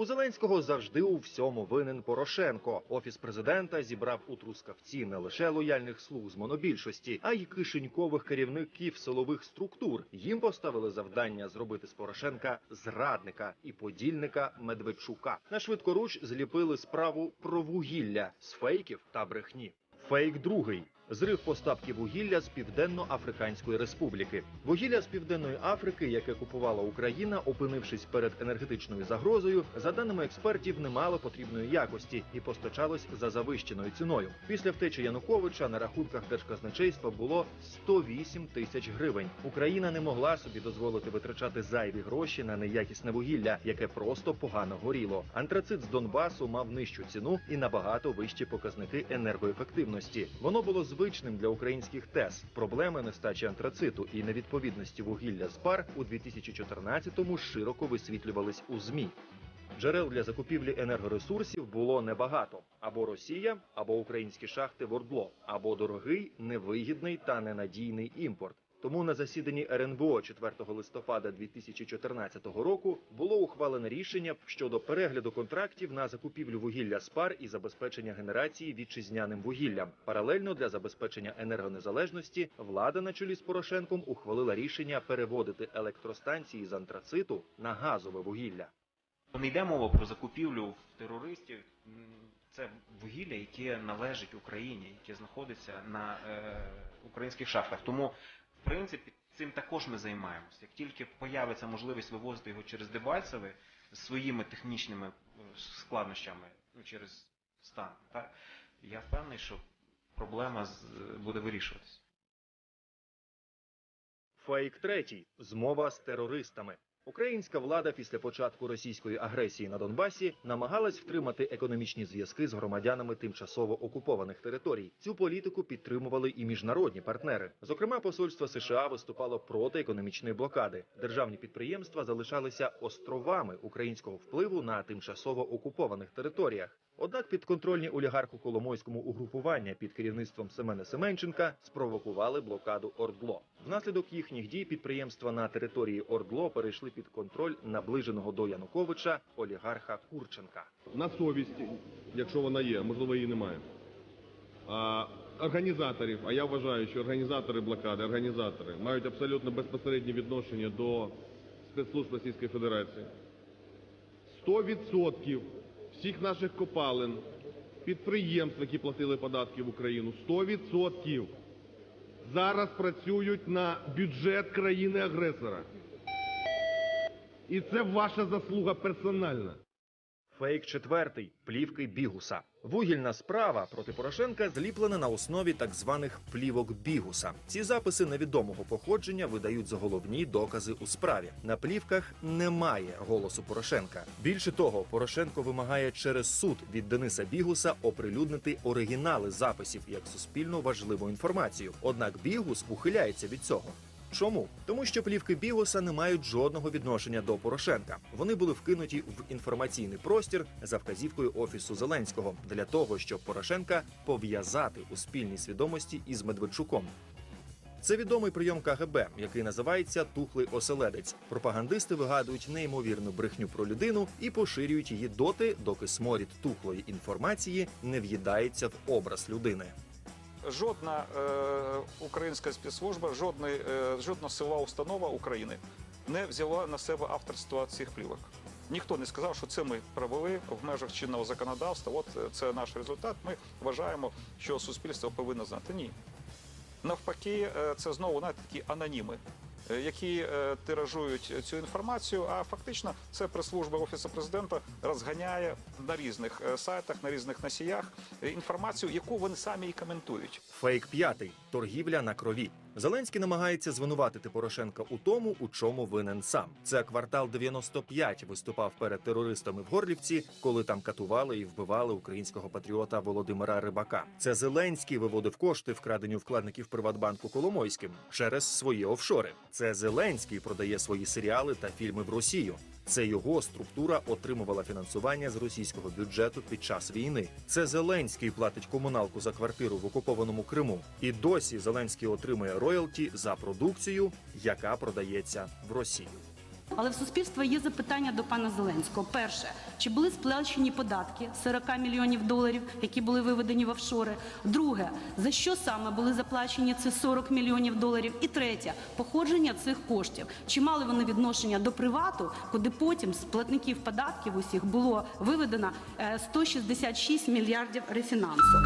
У Зеленського завжди у всьому винен Порошенко. Офіс президента зібрав у трускавці не лише лояльних слуг з монобільшості, а й кишенькових керівників силових структур. Їм поставили завдання зробити з Порошенка зрадника і подільника Медведчука. На швидкоруч зліпили справу про вугілля з фейків та брехні. Фейк другий. Зрив поставки вугілля з Південно-Африканської Республіки. Вугілля з Південної Африки, яке купувала Україна, опинившись перед енергетичною загрозою, за даними експертів, не мало потрібної якості і постачалось за завищеною ціною. Після втечі Януковича на рахунках держказначейства було 108 тисяч гривень. Україна не могла собі дозволити витрачати зайві гроші на неякісне вугілля, яке просто погано горіло. Антрацит з Донбасу мав нижчу ціну і набагато вищі показники енергоефективності. Воно було звичним для українських ТЕС. Проблеми нестачі антрациту і невідповідності вугілля з пар у 2014-му широко висвітлювались у змі. Джерел для закупівлі енергоресурсів було небагато: або Росія, або українські шахти в Ордло, або дорогий, невигідний та ненадійний імпорт. Тому на засіданні РНБО 4 листопада 2014 року було ухвалене рішення щодо перегляду контрактів на закупівлю вугілля з пар і забезпечення генерації вітчизняним вугіллям. Паралельно для забезпечення енергонезалежності влада на чолі з Порошенком ухвалила рішення переводити електростанції з антрациту на газове вугілля. Не йде мова про закупівлю терористів. Це вугілля, яке належить Україні, яке знаходиться на е, українських шахтах. Тому, принципі, цим також ми займаємося. Як тільки появиться можливість вивозити його через Дебальцеве з своїми технічними е, складнощами ну, через стан, так, я впевнений, що проблема з- буде вирішуватися. Фейк третій змова з терористами. Українська влада після початку російської агресії на Донбасі намагалась втримати економічні зв'язки з громадянами тимчасово окупованих територій. Цю політику підтримували і міжнародні партнери. Зокрема, посольство США виступало проти економічної блокади. Державні підприємства залишалися островами українського впливу на тимчасово окупованих територіях. Однак підконтрольні олігарху Коломойському угрупування під керівництвом Семена Семенченка спровокували блокаду Ордло. Внаслідок їхніх дій підприємства на території Ордло перейшли під контроль наближеного до Януковича олігарха Курченка. на совісті, якщо вона є, можливо, її немає. А, організаторів, а я вважаю, що організатори блокади, організатори мають абсолютно безпосереднє відношення до спецслужб Російської Федерації. 100% всіх наших копалин, підприємств, які платили податки в Україну, 100% зараз працюють на бюджет країни-агресора. І це ваша заслуга персональна. Фейк четвертий плівки Бігуса. Вугільна справа проти Порошенка зліплена на основі так званих плівок Бігуса. Ці записи невідомого походження видають за головні докази у справі. На плівках немає голосу Порошенка. Більше того, Порошенко вимагає через суд від Дениса Бігуса оприлюднити оригінали записів як суспільно важливу інформацію. Однак Бігус ухиляється від цього. Чому? Тому що плівки Бігуса не мають жодного відношення до Порошенка. Вони були вкинуті в інформаційний простір за вказівкою офісу Зеленського для того, щоб Порошенка пов'язати у спільній свідомості із Медведчуком. Це відомий прийом КГБ, який називається тухлий оселедець. Пропагандисти вигадують неймовірну брехню про людину і поширюють її доти, доки сморід тухлої інформації не в'їдається в образ людини. Жодна е, українська спецслужба, жодна, е, жодна сила установа України не взяла на себе авторство цих плівок. Ніхто не сказав, що це ми провели в межах чинного законодавства. От е, це наш результат. Ми вважаємо, що суспільство повинно знати. Ні. Навпаки, е, це знову навіть такі аноніми, які е, тиражують цю інформацію. А фактично це прес-служба офісу президента розганяє на різних е, сайтах, на різних носіях е, інформацію, яку вони самі і коментують. Фейк п'ятий торгівля на крові. Зеленський намагається звинуватити Порошенка у тому, у чому винен сам. Це квартал 95 виступав перед терористами в Горлівці, коли там катували і вбивали українського патріота Володимира Рибака. Це Зеленський виводив кошти, вкрадені у вкладників Приватбанку Коломойським через свої офшори. Це Зеленський продає свої серіали та фільми в Росію. Це його структура отримувала фінансування з російського бюджету під час війни. Це Зеленський платить комуналку за квартиру в окупованому Криму. І досі Зеленський отримує роялті за продукцію, яка продається в Росію. Але в суспільства є запитання до пана Зеленського. Перше, чи були сплачені податки 40 мільйонів доларів, які були виведені в офшори? Друге, за що саме були заплачені ці 40 мільйонів доларів? І третє, походження цих коштів. Чи мали вони відношення до привату, куди потім з платників податків усіх було виведено е, 166 мільярдів рефінансу?